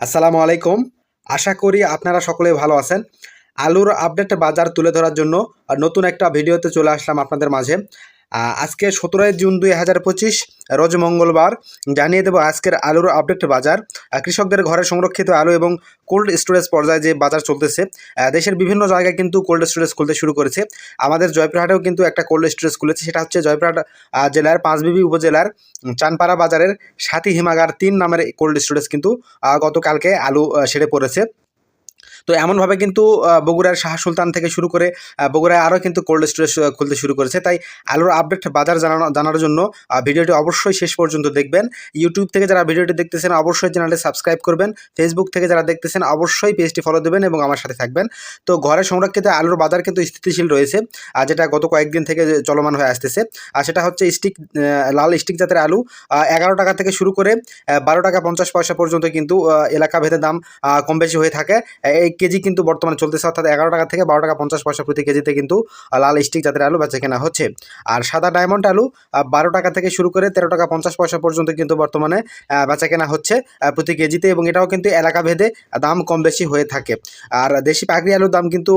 আসসালামু আলাইকুম। আশা করি আপনারা সকলে ভালো আছেন। আলুর আপডেট বাজার তুলে ধরার জন্য নতুন একটা ভিডিওতে চলে আসলাম আপনাদের মাঝে। আজকে সতেরোই জুন দুই হাজার পঁচিশ, রোজ মঙ্গলবার। জানিয়ে দেবো আজকের আলুর আপডেট বাজার। কৃষকদের ঘরে সংরক্ষিত আলু এবং কোল্ড স্টোরেজ পর্যায়ে যে বাজার চলতেছে দেশের বিভিন্ন জায়গায় কিন্তু কোল্ড স্টোরেজ খুলতে শুরু করেছে। আমাদের জয়পুরহাটেও কিন্তু একটা কোল্ড স্টোরেজ খুলেছে, সেটা হচ্ছে জয়পুরহাট জেলার পাঁচবিবি উপজেলার চানপাড়া বাজারের সাথী হিমাগার তিন নামের কোল্ড স্টোরেজ কিন্তু গতকালকে আলু সেরে পড়েছে। তো এমনভাবে কিন্তু বগুড়ার শাহ সুলতান থেকে শুরু করে বগুড়ায় আরও কিন্তু কোল্ড স্টোরেজ খুলতে শুরু করেছে। তাই আলুর আপডেট বাজার জানানো, জানার জন্য ভিডিওটি অবশ্যই শেষ পর্যন্ত দেখবেন। ইউটিউব থেকে যারা ভিডিওটি দেখতেছেন, অবশ্যই চ্যানেলটি সাবস্ক্রাইব করবেন। ফেসবুক থেকে যারা দেখতেছেন, অবশ্যই পেজটি ফলো দেবেন এবং আমার সাথে থাকবেন। তো ঘরে সংরক্ষিত আলুর বাজার কিন্তু স্থিতিশীল রয়েছে আর যেটা গত কয়েকদিন থেকে চলমান হয়ে আসতেছে। আর সেটা হচ্ছে স্টিক লাল স্টিক জাতের আলু এগারো টাকা থেকে শুরু করে বারো টাকা পঞ্চাশ পয়সা পর্যন্ত কিন্তু এলাকা ভেদে দাম কম বেশি হয়ে থাকে। এই কেজি কিন্তু বর্তমানে চলতেছে, অর্থাৎ এগারো টাকা থেকে বারো টাকা পঞ্চাশ পয়সা প্রতি কেজিতে কিন্তু লাল স্টিক জাতের আলু বেচা কেনা হচ্ছে। আর সাদা ডায়মন্ড আলু বারো টাকা থেকে শুরু করে তেরো টাকা পঞ্চাশ পয়সা পর্যন্ত কিন্তু বর্তমানে বেচা কেনা হচ্ছে প্রতি কেজিতে এবং এটাও কিন্তু এলাকা ভেদে দাম কম বেশি হয়ে থাকে। আর দেশি পাকড়ি আলুর দাম কিন্তু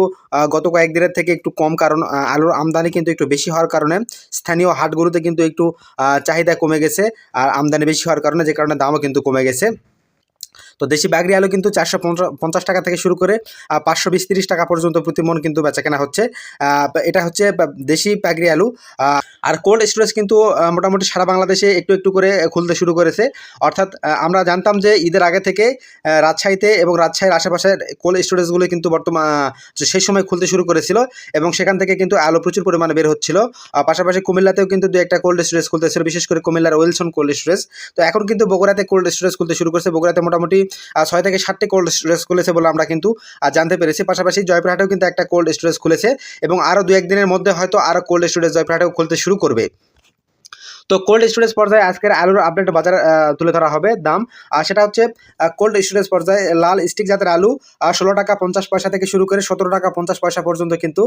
গত কয়েকদিনের থেকে একটু কম কারণ আলুর আমদানি কিন্তু একটু বেশি হওয়ার কারণে স্থানীয় হাটগুলোতে কিন্তু একটু চাহিদা কমে গেছে, আর আমদানি বেশি হওয়ার কারণে যে কারণে দামও কিন্তু কমে গেছে। তো দেশি বাগরি আলু কিন্তু চারশো পঞ্চাশ টাকা থেকে শুরু করে পাঁচশো বিশ তিরিশ টাকা পর্যন্ত প্রতি মন কিন্তু বেচা কেনা হচ্ছে এটা হচ্ছে দেশি পাগরি আলু। আর কোল্ড স্টোরেজ কিন্তু মোটামুটি সারা বাংলাদেশে একটু একটু করে খুলতে শুরু করেছে। অর্থাৎ আমরা জানতাম যে ঈদের আগে থেকে রাজশাহীতে এবং রাজশাহীর আশেপাশের কোল্ড স্টোরেজগুলো কিন্তু বর্তমান সেই সময় খুলতে শুরু করেছিল এবং সেখান থেকে কিন্তু আলু প্রচুর পরিমাণে বের হচ্ছিল। পাশাপাশি কুমিল্লাতেও কিন্তু দু একটা কোল্ড স্টোরেজ খুলতেছিল বিশেষ করে কুমিল্লার ওয়েলসন কোল্ড স্টোরেজ। তো এখন কিন্তু বগুড়াতে কোল্ড স্টোরেজ খুলতে শুরু করেছে। বগুড়াতে মোটামুটি ছয় থেকে সাতটি কোল্ড স্টোরেজ খুলেছে বলে আমরা কিন্তু জানতে পেরেছি। পাশাপাশি জয়পুরহাটেও কিন্তু একটা কোল্ড স্টোরেজ খুলেছে এবং আরও দু একদিনের মধ্যে হয়তো আরও কোল্ড স্টোরেজ জয়পুরহাটেও খুলতে শুরু করবে। তো কোল্ড স্টোরেজ পর্যায়ে আজকের আলুর আপডেট বাজার তুলে ধরা হবে দাম। আর সেটা হচ্ছে কোল্ড স্টোরেজ পর্যায়ে লাল স্টিক জাতের আলু ষোলো টাকা পঞ্চাশ পয়সা থেকে শুরু করে সতেরো টাকা পঞ্চাশ পয়সা পর্যন্ত কিন্তু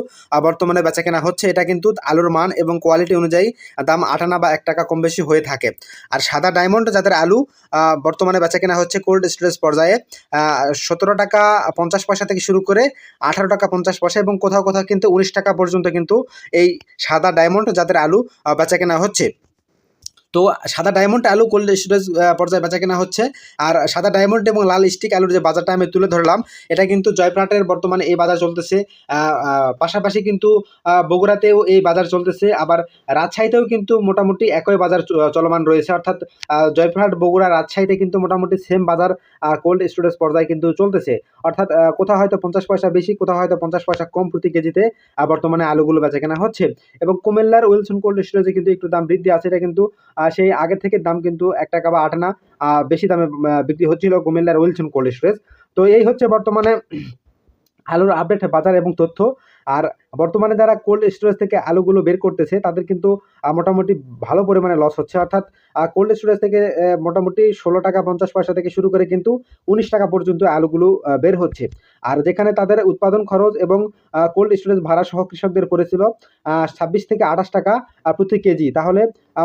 বর্তমানে বেচা কেনা হচ্ছে। এটা কিন্তু আলুর মান এবং কোয়ালিটি অনুযায়ী দাম আটানা বা এক টাকা কম বেশি হয়ে থাকে। আর সাদা ডায়মন্ড জাতের আলু বর্তমানে বেচা কেনা হচ্ছে কোল্ড স্টোরেজ পর্যায়ে সতেরো টাকা পঞ্চাশ পয়সা থেকে শুরু করে আঠারো টাকা পঞ্চাশ পয়সা এবং কোথাও কোথাও কিন্তু উনিশ টাকা পর্যন্ত কিন্তু এই সাদা ডায়মন্ড জাতের আলু বেচা কেনা হচ্ছে। তো সাদা ডায়মন্ড আলু কোল্ড স্টোরেজ পর্যায়ে বেচা কেনা হচ্ছে। আর সাদা ডায়মন্ড এবং লাল স্টিক আলুর যে বাজারটা আমি তুলে ধরলাম এটা কিন্তু জয়প্রাটের বর্তমানে এই বাজার চলতেছে। পাশাপাশি কিন্তু বগুড়াতেও এই বাজার চলতেছে। আবার রাজশাহীতেও কিন্তু মোটামুটি একই বাজার চলমান রয়েছে। অর্থাৎ আহ, জয়পুরহাট বগুড়া রাজশাহীতে কিন্তু মোটামুটি সেম বাজার কোল্ড স্টোরেজ পর্যায়ে কিন্তু চলতেছে। অর্থাৎ কোথাও হয়তো পঞ্চাশ পয়সা বেশি কোথাও হয়তো পঞ্চাশ পয়সা কম প্রতি কেজিতে বর্তমানে আলুগুলো বেচা কেনা হচ্ছে। এবং কুমিল্লার উইলসন কোল্ড স্টোরেজে কিন্তু একটু দাম বৃদ্ধি আছে। এটা কিন্তু সেই আগে থেকে দাম কিন্তু এক টাকা বা আট আনা বেশি দামে বিক্রি হচ্ছিল কুমিল্লার উইলসন কোল্ড স্টোরেজ। তো এই হচ্ছে বর্তমানে আলুর আপডেট বাজার এবং তথ্য। আর বর্তমানে যারা কোল্ড স্টোরেজ থেকে আলুগুলো বের করতেছে, তাদের কিন্তু মোটামুটি ভালো পরিমাণে লস হচ্ছে। অর্থাৎ কোল্ড স্টোরেজ থেকে মোটামুটি ষোলো টাকা পঞ্চাশ পয়সা থেকে শুরু করে কিন্তু উনিশ টাকা পর্যন্ত আলুগুলো বের হচ্ছে। আর যেখানে তাদের উৎপাদন খরচ এবং কোল্ড স্টোরেজ ভাড়া সহ কৃষকদের পড়েছিল ছাব্বিশ থেকে আঠাশ টাকা প্রতি কেজি। তাহলে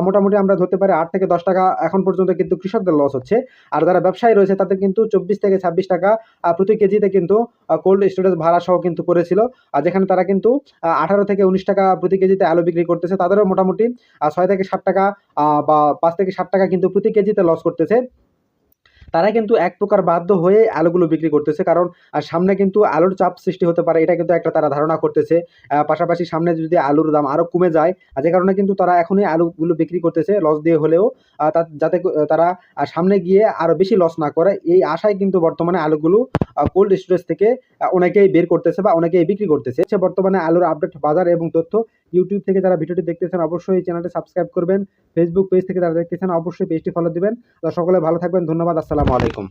মোটামুটি আমরা ধরতে পারি আট থেকে দশ টাকা এখন পর্যন্ত কিন্তু কৃষকদের লস হচ্ছে। আর যারা ব্যবসায়ী রয়েছে, তাদের কিন্তু চব্বিশ থেকে ছাব্বিশ টাকা প্রতি কেজিতে কিন্তু কোল্ড স্টোরেজ ভাড়া সহ কিন্তু পড়েছিল। আর যেখানে তারা কিন্তু আঠারো থেকে উনিশ টাকা প্রতি কেজিতে আলু বিক্রি করতেছে। তাদেরও মোটামুটি ছয় থেকে ষাট টাকা বা পাঁচ থেকে ষাট টাকা কিন্তু প্রতি কেজিতে লস করতেছে। তারা কিন্তু এক প্রকার বাধ্য হয়ে আলুগুলো বিক্রি করতেছে, কারণ সামনে কিন্তু আলুর চাপ সৃষ্টি হতে পারে, এটা কিন্তু একটা তারা ধারণা করতেছে। পাশাপাশি সামনে যদি আলুর দাম আরও কমে যায় যে কারণে কিন্তু তারা এখনই আলুগুলো বিক্রি করতেছে লস দিয়ে হলেও যাতে তারা সামনে গিয়ে আরও বেশি লস না করে। এই আশায় কিন্তু বর্তমানে আলুগুলো কোল্ড স্টোরেজ থেকে অনেকেই বের করতেছে বা অনেকেই বিক্রি করতেছে। সে বর্তমানে আলুর আপডেট বাজার এবং তথ্য ইউটিউব থেকে যারা ভিডিওটি দেখতেছেন, অবশ্যই এই চ্যানেলটি সাবস্ক্রাইব করবেন। ফেসবুক পেজ থেকে যারা দেখতেছেন, অবশ্যই পেজটি ফলো দিবেন। সকলে ভালো থাকবেন, ধন্যবাদ, আসসালামু আলাইকুম।